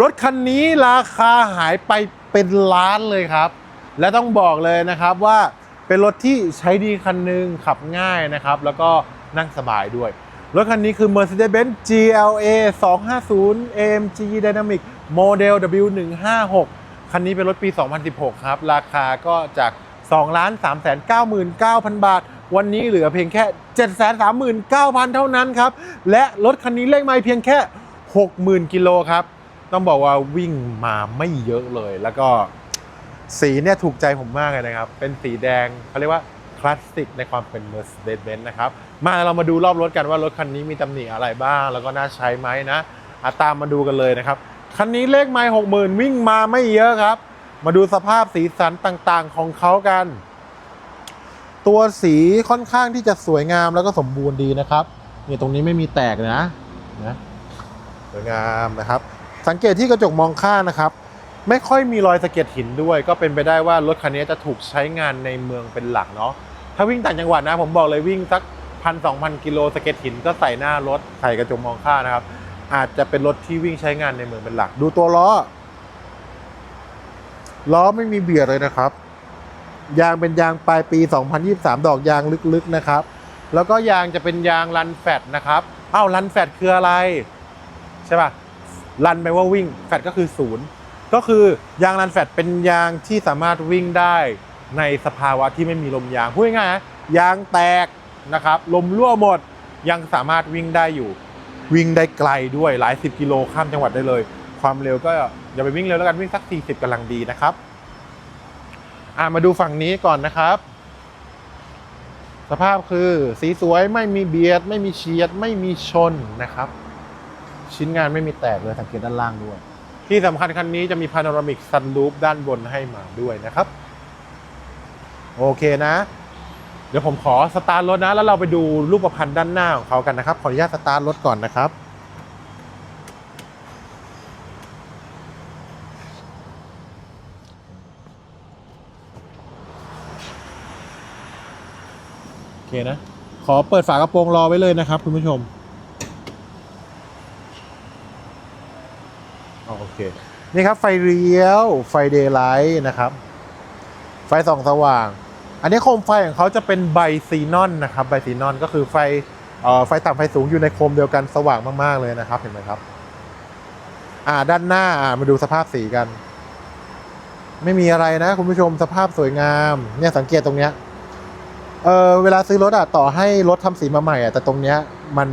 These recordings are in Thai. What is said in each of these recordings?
รถคันนี้ราคาหายไปเป็นล้านเลยครับ และต้องบอกเลยนะครับว่าเป็นรถที่ใช้ดีคันหนึงขับง่ายนะครับ แล้วก็นั่งสบายด้วย รถคันนี้คือ Mercedes-Benz GLA 250 AMG Dynamic Model W156 คันนี้เป็นรถปี 2016 ครับ ราคาก็จาก 2 3 9 9 0 0 0 บาท วันนี้เหลือเพียงแค่ 739,000 เท่านั้นครับ และรถคันนี้เลขไม่เพียงแค่ 60,000 กิโลครับ ต้องบอกว่าวิ่งมาไม่เยอะเลย แล้วก็สีเนี่ยถูกใจผมมากเลยนะครับ เป็นสีแดงเขาเรียกว่าคลาสสิกในความเป็น Mercedes-Benz นะครับ มาเรามาดูรอบรถกันว่ารถคันนี้มีตำหนิอะไรบ้าง แล้วก็น่าใช้ไหมนะอาตามมาดูกันเลยนะครับ คันนี้เลขไมล์หกหมื่นวิ่งมาไม่เยอะครับ มาดูสภาพสีสันต่างๆของเขากัน ตัวสีค่อนข้างที่จะสวยงามแล้วก็สมบูรณ์ดีนะครับเนี่ยตรงนี้ไม่มีแตกนะนะสวยงามนะครับ สังเกตที่กระจกมองข้างนะครับ ไม่ค่อยมีรอยสะเก็ดหินด้วย ก็เป็นไปได้ว่ารถคันนี้จะถูกใช้งานในเมืองเป็นหลักเนาะถ้าวิ่งต่างจังหวัดนะ ผมบอกเลยวิ่งสักพันสองพันกิโลสะเก็ดหินก็ใส่หน้ารถใส่กระจกมองข้างนะครับ อาจจะเป็นรถที่วิ่งใช้งานในเมืองเป็นหลัก ดูตัวล้อ ล้อไม่มีเบียดเลยนะครับ ยางเป็นยางปลายปี 2023 ดอกยางลึกๆนะครับ แล้วก็ยางจะเป็นยางรันแฟตนะครับอ้าวรันแฟตคืออะไร ใช่ป่ะ รันแปลว่าวิ่งแฟตก็คือศูนย์ก็คือยางรันแฟตเป็นยางที่สามารถวิ่งได้ในสภาวะที่ไม่มีลมยางพูดง่ายๆยางแตกนะครับลมรั่วหมดยังสามารถวิ่งได้อยู่ วิ่งได้ไกลด้วยหลายสิบกิโลข้ามจังหวัดได้เลย ความเร็วก็อย่าไปวิ่งเร็วแล้วกันวิ่งสัก 40กำลังดีนะครับอ่ามาดูฝั่งนี้ก่อนนะครับ สภาพคือสีสวยไม่มีเบียด ไม่มีเฉียด ไม่มีชนนะครับ ชิ้นงานไม่มีแตกเลยสังเกตด้านล่างด้วย ที่สำคัญคันนี้จะมีพาโนรามิกซันรูฟด้านบนให้มาด้วยนะครับ โอเคนะ เดี๋ยวผมขอสตาร์ทรถนะ แล้วเราไปดูรูปพันธ์ด้านหน้าของเขากันนะครับ ขออนุญาตสตาร์ทรถก่อนนะครับโอเคนะ ขอเปิดฝากระโปรงรอไว้เลยนะครับคุณผู้ชมอ๋อโอ เค นี่ครับไฟเลี้ยวไฟเดย์ไลท์นะครับ ไฟส่องสว่าง อันนี้โคมไฟของเขาจะเป็นไบซีนอนนะครับไบซีนอนก็คือไฟออไฟต่ำไฟสูงอยู่ในโคมเดียวกันสว่างมาก ๆ เลยนะครับ เห็นไหมครับ อ่าด้านหน้าอ่ามาดูสภาพสีกัน ไม่มีอะไรนะ คุณผู้ชมสภาพสวยงาม เนี่ยสังเกตตรงเนี้ยเออเวลาซื้อรถอะต่อให้รถทำสีมาใหม่อะแต่ตรงเนี้ยมัน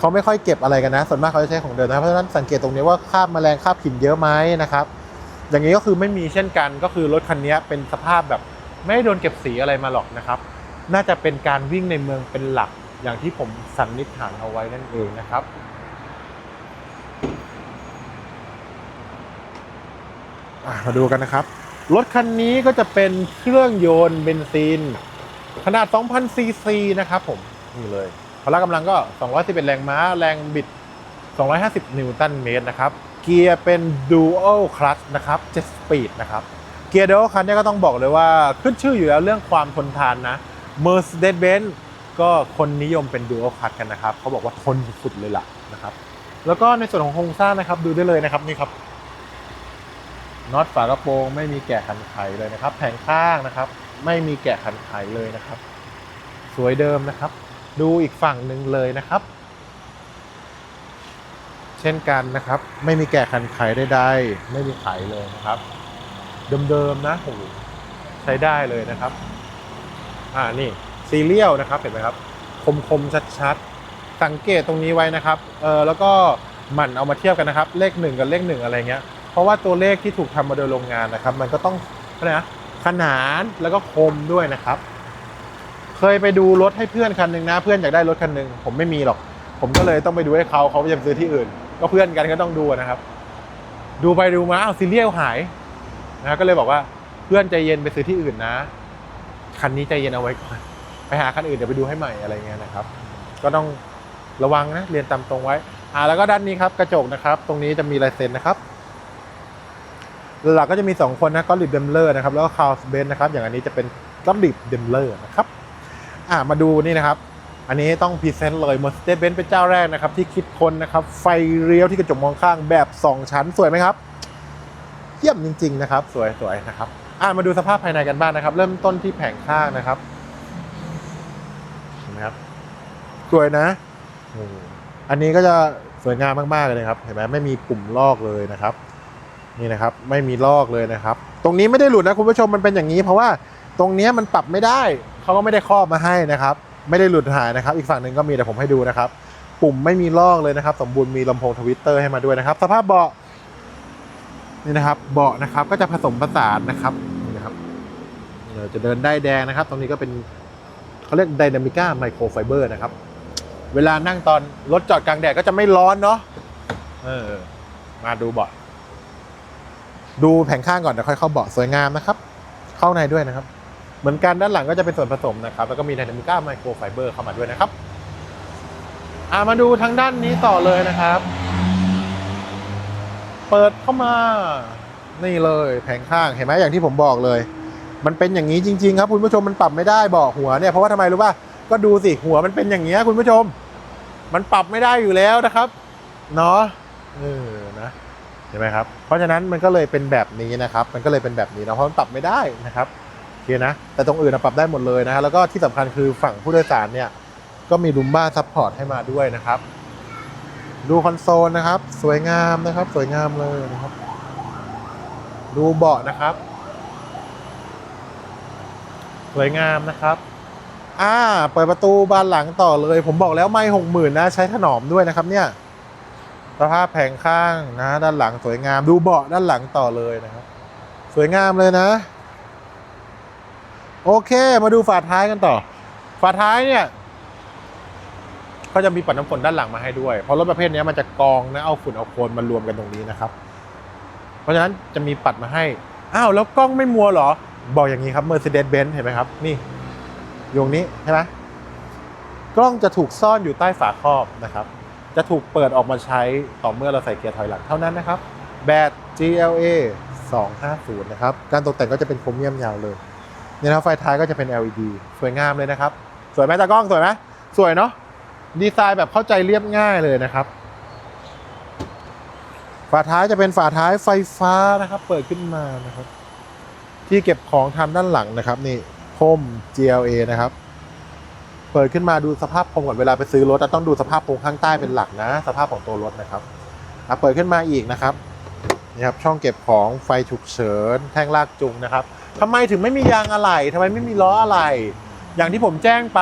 เขาไม่ค่อยเก็บอะไรกันนะ ส่วนมากเขาจะใช้ของเดิมนะเพราะฉะนั้นสังเกตตรงนี้ว่าคราบแมลงคราบหินเยอะไหมนะครับ อย่างนี้ก็คือไม่มีเช่นกันก็คือรถคันนี้เป็นสภาพแบบไม่ได้โดนเก็บสีอะไรมาหรอกนะครับ น่าจะเป็นการวิ่งในเมืองเป็นหลักอย่างที่ผมสันนิษฐานเอาไว้นั่นเองนะครับมาดูกันนะครับ รถคันนี้ก็จะเป็นเครื่องยนต์เบนซิน ขนาด 2,000ซีซีนะครับผม นี่เลย พละกำลังก็ 211 แรงม้า แรงบิด 250 นิวตันเมตรนะครับ เกียร์เป็น Dual Clutch นะครับ 7 Speed นะครับ เกียร์ Dual Clutch เนี่ยก็ต้องบอกเลยว่าขึ้นชื่ออยู่แล้วเรื่องความทนทานนะ Mercedes-Benz ก็คนนิยมเป็น Dual Clutch กันนะครับ เขาบอกว่าทนสุดเลยล่ะนะครับ แล้วก็ในส่วนของโครงสร้างนะครับดูได้เลยนะครับนี่ครับน็อตฝากระโปรงไม่มีแกะขันไขเลยนะครับ แผงข้างนะครับ ไม่มีแกะขันไขเลยนะครับ สวยเดิมนะครับ ดูอีกฝั่งหนึ่งเลยนะครับ เช่นกันนะครับ ไม่มีแกะขันไขใดๆไม่มีไขเลยนะครับ เดิมๆนะโอ้ใช้ได้เลยนะครับ อ่านี่ซีเรียลนะครับเห็นไหมครับ คมๆชัดๆ สังเกตตรงนี้ไว้นะครับเออแล้วก็หมั่นเอามาเทียบกันนะครับ เลขหนึ่งกับเลขหนึ่งอะไรเงี้ยเพราะว่าตัวเลขที่ถูกทำมาโดยโรงงานนะครับ มันก็ต้องอะไรนะขนานแล้วก็คมด้วยนะครับ เคยไปดูรถให้เพื่อนคันหนึ่งนะ เพื่อนอยากได้รถคันหนึ่งผมไม่มีหรอก ผมก็เลยต้องไปดูให้เขาเขาจะไปซื้อที่อื่น ก็เพื่อนกันก็ต้องดูนะครับ ดูไปดูมาอ้าวซีเรียลหายนะก็เลยบอกว่าเพื่อนใจเย็นไปซื้อที่อื่นนะ คันนี้ใจเย็นเอาไว้ก่อนไปหาคันอื่นเดี๋ยวไปดูให้ใหม่อะไรเงี้ยนะครับ ก็ต้องระวังนะเรียนตามตรงไว้อ่าแล้วก็ด้านนี้ครับกระจกนะครับ ตรงนี้จะมีลายเซ็นนะครับหลักก็จะมี 2 คนนะก็ลิบเดมเลอร์นะครับแล้วก็คาร์ลเบนนะครับอย่างอันนี้จะเป็นก็ลิบเดมเลอร์นะครับ อ่ามาดูนี่นะครับ อันนี้ต้องพรีเซนต์เลย Mercedes-Benz เป็นเจ้าแรกนะครับ ที่คิดค้นนะครับ ไฟเลี้ยวที่กระจกมองข้างแบบ 2 ชั้นสวยไหมครับ เยี่ยมจริง ๆ นะครับ สวยสวยนะครับอะมาดูสภาพภายในกันบ้างนะครับ เริ่มต้นที่แผงข้างนะครับเห็นไหมครับสวยนะอืมอันนี้ก็จะสวยงามมากๆเลยนะครับ เห็นไหมไม่มีปุ่มลอกเลยนะครับ นี่นะครับ ไม่มีลอกเลยนะครับ ตรงนี้ไม่ได้หลุดนะคุณผู้ชมมันเป็นอย่างนี้ เพราะว่าตรงเนี้ยมันปรับไม่ได้ เขาก็ไม่ได้ครอบมาให้นะครับ ไม่ได้หลุดหายนะครับ อีกฝั่งหนึ่งก็มีแต่ผมให้ดูนะครับ ปุ่มไม่มีลอกเลยนะครับ สมบูรณ์มีลำโพงทวิตเตอร์ให้มาด้วยนะครับ สภาพเบาะนี่นะครับ เบาะนะครับก็จะผสมผสานนะครับนี่นะครับเดี๋ยวจะเดินได้แดงนะครับ ตรงนี้ก็เป็นเขาเรียกไดนามิก้าไมโครไฟเบอร์นะครับ เวลานั่งตอนรถจอดกลางแดดก็จะไม่ร้อนเนาะเออ มาดูเบาะดูแผงข้างก่อนเดี๋ยวค่อยเข้าเบาะสวยงามนะครับ เข้าในด้วยนะครับ เหมือนกันด้านหลังก็จะเป็นส่วนผสมนะครับ แล้วก็มีไดนามิก้าไมโครไฟเบอร์เข้ามาด้วยนะครับอ่ามาดูทางด้านนี้ต่อเลยนะครับ เปิดเข้ามานี่เลยแผงข้างเห็นไหมอย่างที่ผมบอกเลย มันเป็นอย่างนี้จริง ๆ ครับคุณผู้ชมมันปรับไม่ได้เบอกหัวเนี่ยเพราะว่าทำไมรู้ป่ะก็ดูสิหัวมันเป็นอย่างเงี้ยคุณผู้ชม มันปรับไม่ได้อยู่แล้วนะครับเนาะเออนะเห็นไหมครับ เพราะฉะนั้นมันก็เลยเป็นแบบนี้นะครับ มันก็เลยเป็นแบบนี้นะเพราะมันปรับไม่ได้นะครับ เคนะแต่ตรงอื่นปรับได้หมดเลยนะฮะแล้วก็ที่สำคัญคือฝั่งผู้โดยสารเนี่ยก็มีลุมบ้าซัพพอร์ตให้มาด้วยนะครับ ดูคอนโซลนะครับ สวยงามนะครับ สวยงามเลยนะครับ ดูเบาะนะครับ สวยงามนะครับอ่าเปิดประตูบานหลังต่อเลย ผมบอกแล้วไม่หกหมื่นนะ ใช้ถนอมด้วยนะครับ เนี่ยสภาพแผงข้างนะ ด้านหลังสวยงาม ดูเบาะด้านหลังต่อเลยนะครับ สวยงามเลยนะ โอเค มาดูฝาท้ายกันต่อ ฝาท้ายเนี่ยก็จะมีปัดน้ำฝนด้านหลังมาให้ด้วย เพราะรถประเภทนี้มันจะกองนะเอาฝุ่นเอาโคลนมารวมกันตรงนี้นะครับ เพราะฉะนั้นจะมีปัดมาให้ อ้าว แล้วกล้องไม่มัวเหรอ บอกอย่างนี้ครับ Mercedes-Benz เห็นไหมครับ นี่อยงนี้ใช่ไหมกล้องจะถูกซ่อนอยู่ใต้ฝาครอบนะครับ จะถูกเปิดออกมาใช้ต่อเมื่อเราใส่เกียร์ถอยหลังเท่านั้นนะครับ แบต GLA 250 นะครับ การตกแต่งก็จะเป็นโครเมียมยาวเลย เนี่ยนะไฟท้ายก็จะเป็น LED สวยงามเลยนะครับ สวยไหมตากล้องสวยไหมสวยเนาะดีไซน์แบบเข้าใจเรียบง่ายเลยนะครับ ฝาท้ายจะเป็นฝาท้ายไฟฟ้านะครับ เปิดขึ้นมานะครับ ที่เก็บของทำด้านหลังนะครับ นี่พรม GLA นะครับ เปิดขึ้นมาดูสภาพพรมก่อนเวลาไปซื้อรถอะต้องดูสภาพพรมข้างใต้เป็นหลักนะ สภาพของตัวรถนะครับเปิดขึ้นมาอีกนะครับนี่ครับช่องเก็บของไฟฉุกเฉินแท่งลากจูงนะครับ ทำไมถึงไม่มียางอะไหล่ทำไมไม่มีล้ออะไหล่อย่างที่ผมแจ้งไป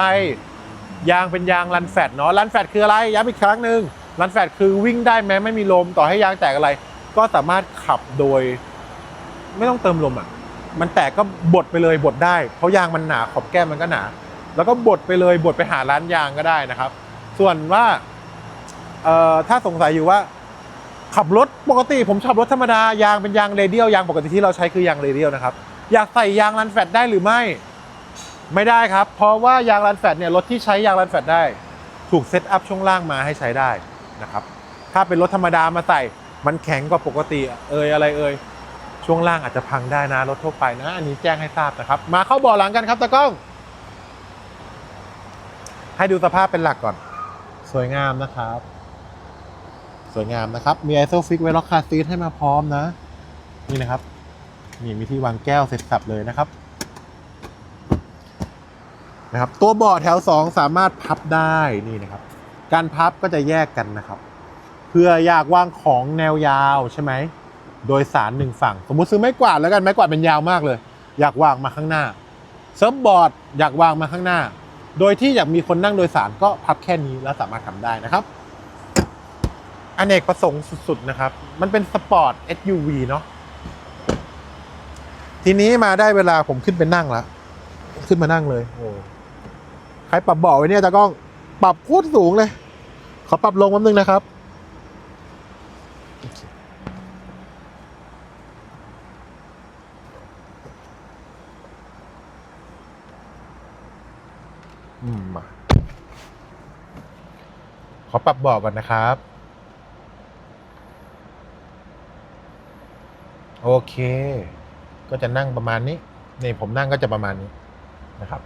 ยางเป็นยางรันแฟตเนาะรันแฟตคืออะไรย้ำอีกครั้งหนึ่งรันแฟตคือวิ่งได้แม้ไม่มีลมต่อให้ยางแตกอะไร ก็สามารถขับโดย ไม่ต้องเติมลมอะ มันแตกก็บดไปเลยบดได้ เพราะยางมันหนาขอบแก้มมันก็หนา แล้วก็บดไปเลยบดไปหาร้านยางก็ได้นะครับ ส่วนว่าถ้าสงสัยอยู่ว่าขับรถปกติผมขับรถธรรมดายางเป็นยางเรเดียลยางปกติที่เราใช้คือยางเรเดียลนะครับ อยากใส่ยางรันแฟตได้หรือไม่ ไม่ได้ครับ เพราะว่ายางรันแฟตเนี่ยรถที่ใช้ยางรันแฟตได้ ถูกเซตอัพช่วงล่างมาให้ใช้ได้นะครับถ้าเป็นรถธรรมดามาใส่มันแข็งกว่าปกติเอยอะไรเอยช่วงล่างอาจจะพังได้นะรถทั่วไปนะ อันนี้แจ้งให้ทราบนะครับ มาเข้าบ่อหลังกันครับตะกล้อง ให้ดูสภาพเป็นหลักก่อน สวยงามนะครับ สวยงามนะครับ มีไอโซฟิกไว้ล็อกคาร์ซีทให้มาพร้อมนะ นี่นะครับ นี่มีที่วางแก้วเสร็จสับเลยนะครับนะครับ ตัวเบาะแถว 2 สามารถพับได้นี่นะครับ การพับก็จะแยกกันนะครับ เพื่ออยากวางของแนวยาวใช่ไหมโดยสารหนึ่งฝั่ง สมมุติซื้อไม้กวาดแล้วกันไม้กวาดเป็นยาวมากเลย อยากวางมาข้างหน้าเซิร์ฟบอร์ดอยากวางมาข้างหน้า โดยที่อยากมีคนนั่งโดยสารก็พับแค่นี้แล้วสามารถทำได้นะครับอเนกประสงค์สุดๆนะครับ มันเป็นสปอร์ต SUV เนาะ ทีนี้มาได้เวลาผมขึ้นไปนั่งละขึ้นมานั่งเลยโอ้ใครปรับเบาะไว้เนี่ยตากล้องปรับโคตรสูงเลย ขอปรับลงแป๊บนึงนะครับ อืมมาขอปรับเบาะก่อนนะครับ โอเค ก็จะนั่งประมาณนี้นี่ผมนั่งก็จะประมาณนี้นะครับ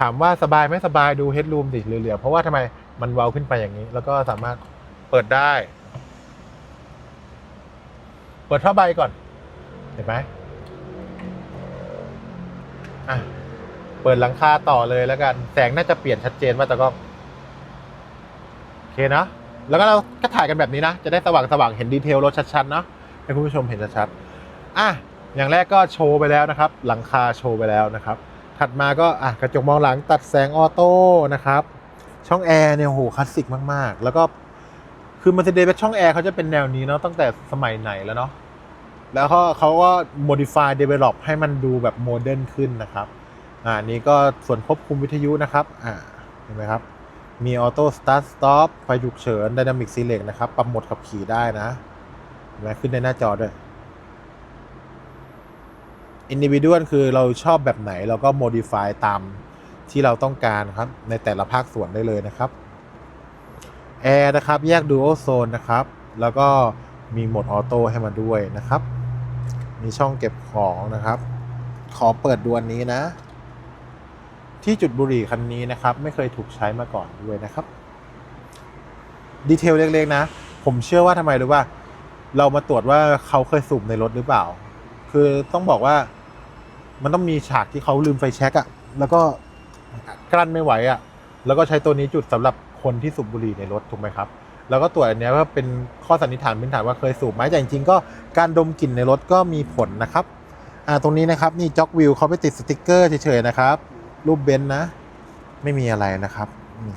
ถามว่าสบายไหมสบายดูเฮดรูมดิเหลือๆเพราะว่าทำไมมันเว้าขึ้นไปอย่างนี้ แล้วก็สามารถเปิดได้ เปิดผ้าใบก่อน เห็นไหมอะเปิดหลังคาต่อเลยแล้วกัน แสงน่าจะเปลี่ยนชัดเจนว่าแต่ก็โอเคนะแล้วก็เราก็ถ่ายกันแบบนี้นะ จะได้สว่างสว่างๆเห็นดีเทลรถชัดๆเนาะให้คุณผู้ชมเห็นชัดๆอะ อย่างแรกก็โชว์ไปแล้วนะครับ หลังคาโชว์ไปแล้วนะครับ ถัดมาก็อะกระจกมองหลังตัดแสงออโต้นะครับ ช่องแอร์เนี่ยโหคลาสสิกมาก ๆ แล้วก็คือ Mercedes ช่องแอร์เขาจะเป็นแนวนี้เนาะตั้งแต่สมัยไหนแล้วเนาะแล้วก็เขาก็ modify develop ให้มันดูแบบโมเดิร์นขึ้นนะครับอ่านี้ก็ส่วนควบคุมวิทยุนะครับอ่าเห็นไหมครับมีออโต้สตาร์ทสต็อปไฟฉุกเฉิน Dynamic Select นะครับปรับหมดขับขี่ได้นะเห็นไหมขึ้นในหน้าจอด้วย Individual คือเราชอบแบบไหนเราก็ modify ตามที่เราต้องการครับ ในแต่ละภาคส่วนได้เลยนะครับแอร์นะครับ แยก Dual Zone นะครับ แล้วก็มีโหมดออโต้ให้มาด้วยนะครับ มีช่องเก็บของนะครับ ขอเปิดดวนนี้นะ ที่จุดบุหรี่คันนี้นะครับ ไม่เคยถูกใช้มาก่อนด้วยนะครับดีเทลเล็กๆนะ ผมเชื่อว่าทำไมรู้ว่า เรามาตรวจว่าเขาเคยสูบในรถหรือเปล่า คือต้องบอกว่า มันต้องมีฉากที่เขาลืมไฟแช็กอะแล้วก็กลั้นไม่ไหวอะแล้วก็ใช้ตัวนี้จุดสำหรับคนที่สูบบุหรี่ในรถถูกไหมครับ แล้วก็ตรวจอันนี้ว่าเป็นข้อสันนิษฐานพื้นฐานว่าเคยสูบไหมแต่จริงๆก็การดมกลิ่นในรถก็มีผลนะครับอ่าตรงนี้นะครับนี่จ็อกวิวเขาไปติดสติกเกอร์เฉยๆนะครับ รูปเบนซ์นะ ไม่มีอะไรนะครับ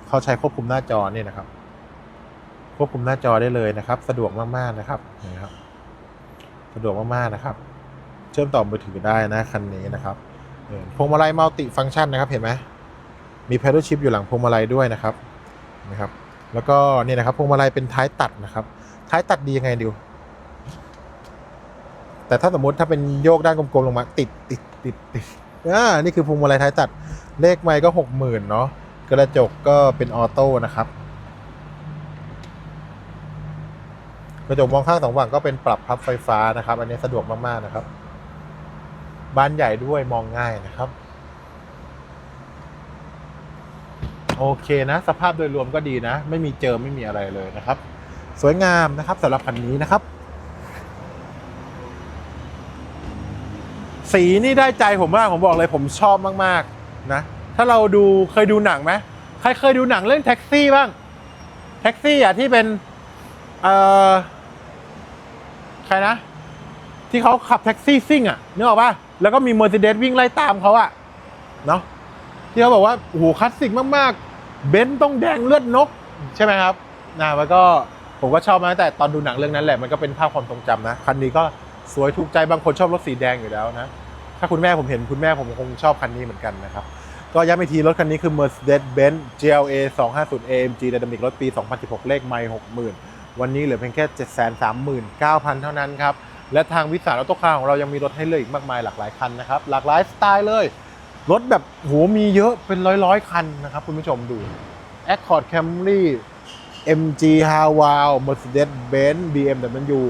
เขาใช้ควบคุมหน้าจอเนี่ยนะครับ ควบคุมหน้าจอได้เลยนะครับ สะดวกมากๆนะครับนี่ครับ สะดวกมากๆนะครับ เชื่อมต่อมือถือได้นะคันนี้นะครับพวงมาลัยมัลติฟังก์ชันนะครับเห็นไหมมี p พ d ดชิพอยู่หลังพวงมาลัยด้วยนะครับนะครับแล้วก็นี่นะครับพวงมาลัยเป็นท้ายตัดนะครับ ท้ายตัดดียังไงดิวแต่ถ้าสมมติถ้าเป็นโยกด้านกลมๆลงมาติดติดติดติดอ่านี่คือพวงมาลัยท้ายตัดเลขไมค์ก็หกหมื่นเนาะกระจกก็เป็นออโต้นะครับกระจกมองข้างสองฝั่งก็เป็นปรับพับไฟฟ้านะครับ อันนี้สะดวกมากๆนะครับ บ้านใหญ่ด้วยมองง่ายนะครับ โอเคนะ สภาพโดยรวมก็ดีนะ ไม่มีเจอไม่มีอะไรเลยนะครับ สวยงามนะครับสำหรับคันนี้นะครับ สีนี่ได้ใจผมมากผมบอกเลยผมชอบมากๆนะ ถ้าเราดูเคยดูหนังไหมใครเคยดูหนังเรื่องแท็กซี่บ้าง แท็กซี่อะที่เป็นเอ่อใครนะ ที่เขาขับแท็กซี่ซิ่งอะนึกออกป่ะ แล้วก็มีเมอร์เซเดสวิ่งไล่ตามเขาอะเนาะที่เขาบอกว่าโอ้โหคลาสสิกมากๆ เบนซ์ต้องแดงเลือดนก ใช่ไหมครับนะแล้วก็ผมก็ชอบมาตั้งแต่ตอนดูหนังเรื่องนั้นแหละมันก็เป็นภาพความทรงจำนะคันนี้ก็สวยถูกใจบางคนชอบรถสีแดงอยู่แล้วนะ ถ้าคุณแม่ผมเห็นคุณแม่ผมคงชอบคันนี้เหมือนกันนะครับ ก็ย้ำอีกทีรถคันนี้คือ Mercedes-Benz GLA 250 AMG Dynamic รถปี 2016 เลขไม่60,000 วันนี้เหลือเพียงแค่ 739,000 เท่านั้นครับ และทางวิสาหออโต้คาร์ของเรายังมีรถให้เลือกอีกมากมายหลากหลายคันนะครับ หลากหลายสไตล์เลย รถแบบโหมีเยอะเป็นร้อยร้อยคันนะครับคุณผู้ชมดู Accord Camry MG h a w a l Mercedes-Benz BMW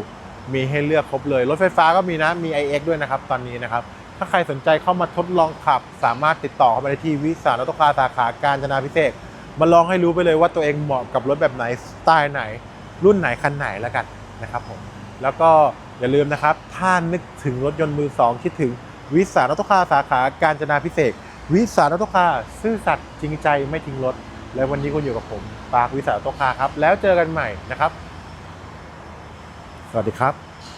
มีให้เลือกครบเลย รถไฟฟ้าก็มีนะ มี iX ด้วยนะครับ ตอนนี้นะครับ ถ้าใครสนใจเข้ามาทดลองขับ สามารถติดต่อเข้ามาได้ที่วิสาหออโต้คาร์สาขาการจนาพิเศษมาลองให้รู้ไปเลยว่าตัวเองเหมาะกับรถแบบไหนสไตล์ไหน รุ่นไหนคันไหนแล้วกันนะครับผมแล้วก็ อย่าลืมนะครับ ถ้านึกถึงรถยนต์มือสองคิดถึงวิสาหออโต้คาสาขาการจนาพิเศษวิสาหออโต้คาซื่อสัตย์จริงใจไม่ทิ้งรถ และวันนี้คุณอยู่กับผมปาร์ควิสาหออโต้คาครับ แล้วเจอกันใหม่นะครับ สวัสดีครับ